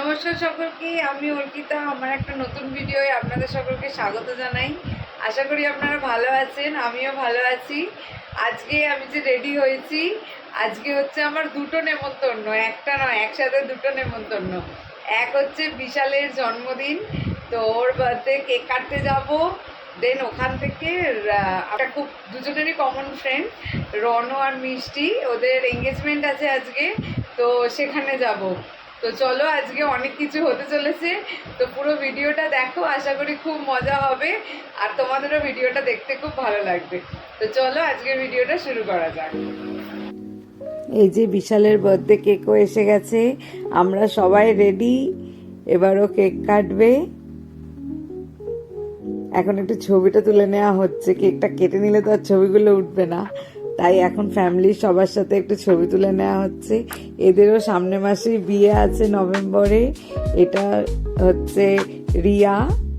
নমস্কার সকলকে, আমি অর্পিতা। আমার একটা নতুন ভিডিওয়ে আপনাদের সকলকে স্বাগত জানাই। আশা করি আপনারা ভালো আছেন, আমিও ভালো আছি। আজকে আমি যে রেডি হয়েছি, আজকে হচ্ছে আমার দুটো নেমন্তন্ন, একটা নয়, একসাথে দুটো নেমন্তন্ন। এক হচ্ছে বিশালের জন্মদিন, তো ওর বার্থডে কেক কাটতে যাব। দেন ওখান থেকে একটা খুব দুজনেরই কমন ফ্রেন্ড রনো আর মিষ্টি। ওদের এঙ্গেজমেন্ট আছে আজকে, তো সেখানে যাব। তো চলো আজকে অনেক কিছু হতে চলেছে। তো পুরো ভিডিওটা দেখো, আশা করি খুব মজা হবে। আর তোমাদেরও ভিডিওটা দেখতে খুব ভালো লাগবে। তো চলো আজকে ভিডিওটা শুরু করা যাক। এই যে বিশালের বার্থডে কেকও এসে গেছে। আমরা সবাই রেডি এবারও কেক কাটবে। এখন একটু ছবিটা তুলে নেওয়া হচ্ছে। কেকটা কেটে নিলে তো আর ছবিগুলো উঠবে না। তাই এখন ফ্যামিলির সবার সাথে একটু ছবি তুলে নেওয়া হচ্ছে। এদেরও সামনে মাসে বিয়ে আছে নভেম্বরে। এটা হচ্ছে রিয়া,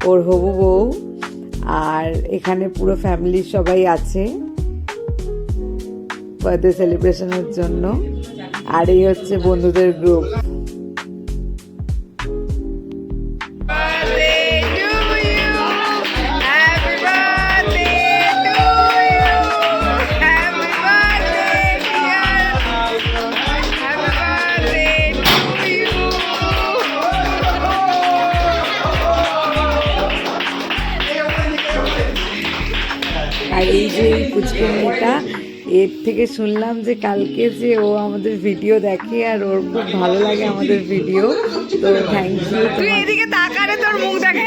ওর হবু বউ। আর এখানে পুরো ফ্যামিলির সবাই আছে বার্থডে সেলিব্রেশনের জন্য। আর এই হচ্ছে বন্ধুদের গ্রুপ পুচকে মেয়েটা। এর থেকে শুনলাম যে কালকে যে ও আমাদের ভিডিও দেখে আর ওর খুব ভালো লাগে আমাদের ভিডিও তো থ্যাংক ইউ তুই এদিকে তাকারে তোর মুখ দেখা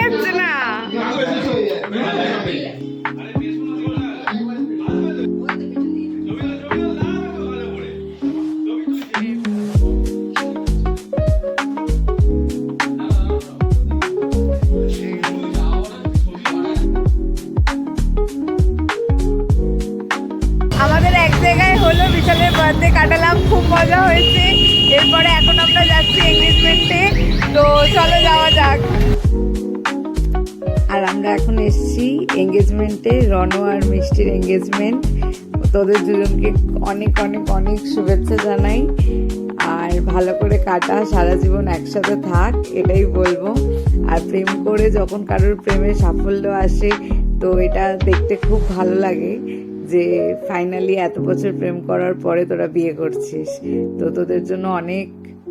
বার্থডে কাটালাম, খুব মজা হয়েছে। এরপরে এখন আমরা যাচ্ছি এঙ্গেজমেন্টে তো চলো যাওয়া যাক। আর আমরা এখন এসেছি এঙ্গেজমেন্টে রনো আর মিষ্টির এঙ্গেজমেন্ট তোদের দুজনকে অনেক অনেক অনেক শুভেচ্ছা জানাই। আর ভালো করে কাটা, সারা জীবন একসাথে থাক, এটাই বলব। আর প্রেম করে যখন কারোর প্রেমে সাফল্য আসে, তো এটা দেখতে খুব ভালো লাগে। যে ফাইনালি এত বছর প্রেম করার পরে তোরা বিয়ে করছিস। তো তোদের জন্য অনেক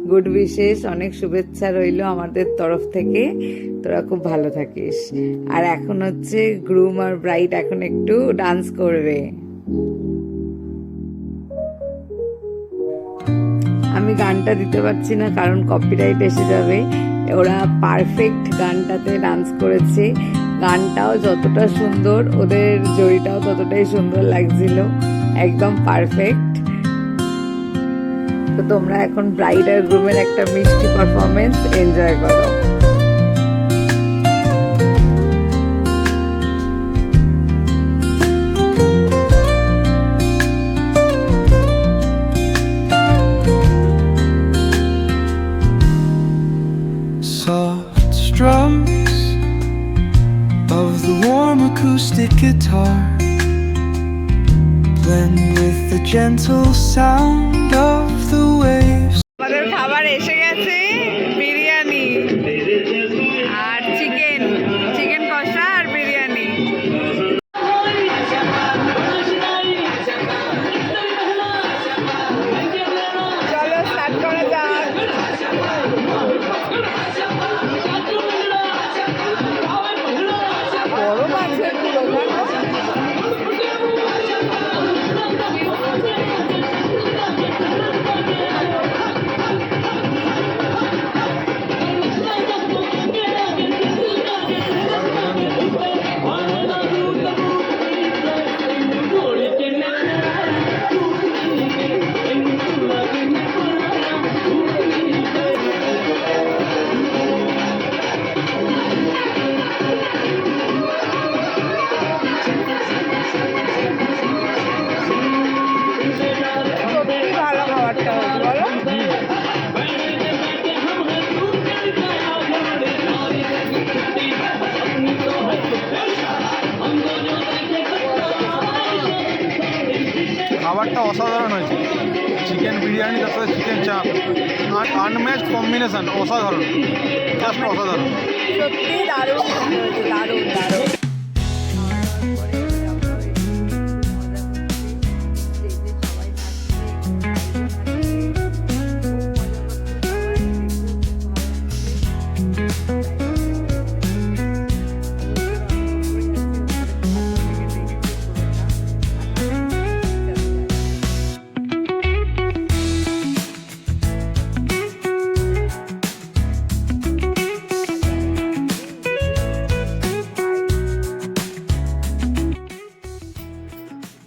গুড বিশেষ অনেক শুভেচ্ছা রইল আমাদের তরফ থেকে। তোরা খুব ভালো থাকিস। আর এখন হচ্ছে গ্রুম আর ব্রাইট এখন একটু ডান্স করবে। আমি গানটা দিতে পারছি না, কারণ কপিরাইট এসে যাবে। ওরা পারফেক্ট গানটাতে ডান্স করেছে। গানটাও যতটা সুন্দর, ওদের জড়িটাও ততটাই সুন্দর লাগছিল। একদম পারফেক্ট তো তোমরা এখন ব্রাইডার গ্রুমের একটা মিষ্টি পারফরমেন্স এনজয় করো। guitar blend with the gentle sound of the waves. আমাদের খাবার এসে গেছে খাবারটা অসাধারণ হয়েছে। চিকেন বিরিয়ানি তার সাথে চিকেন চাপ আর আনম্যাচ কম্বিনেশন অসাধারণ। জাস্ট অসাধারণ। সত্যি দারুণ। দারুণ দারুণ।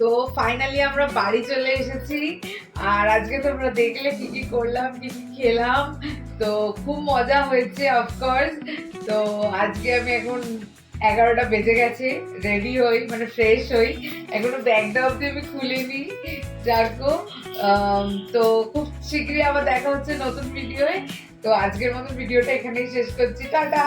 তো ফাইনালি আমরা বাড়ি চলে এসেছি। আর আজকে তোমরা দেখলে কি কি করলাম, কি কি খেলাম। তো খুব মজা হয়েছে অফকোর্স তো আজকে আমি এখন এগারোটা বেজে গেছে রেডি হই মানে ফ্রেশ হই। এখনও ব্যাগটা অবধি আমি খুলিনি, যাকো। তো খুব শীঘ্রই আবার দেখা হচ্ছে নতুন ভিডিওয়ে তো আজকের মতো ভিডিওটা এখানেই শেষ করছি। টাটা!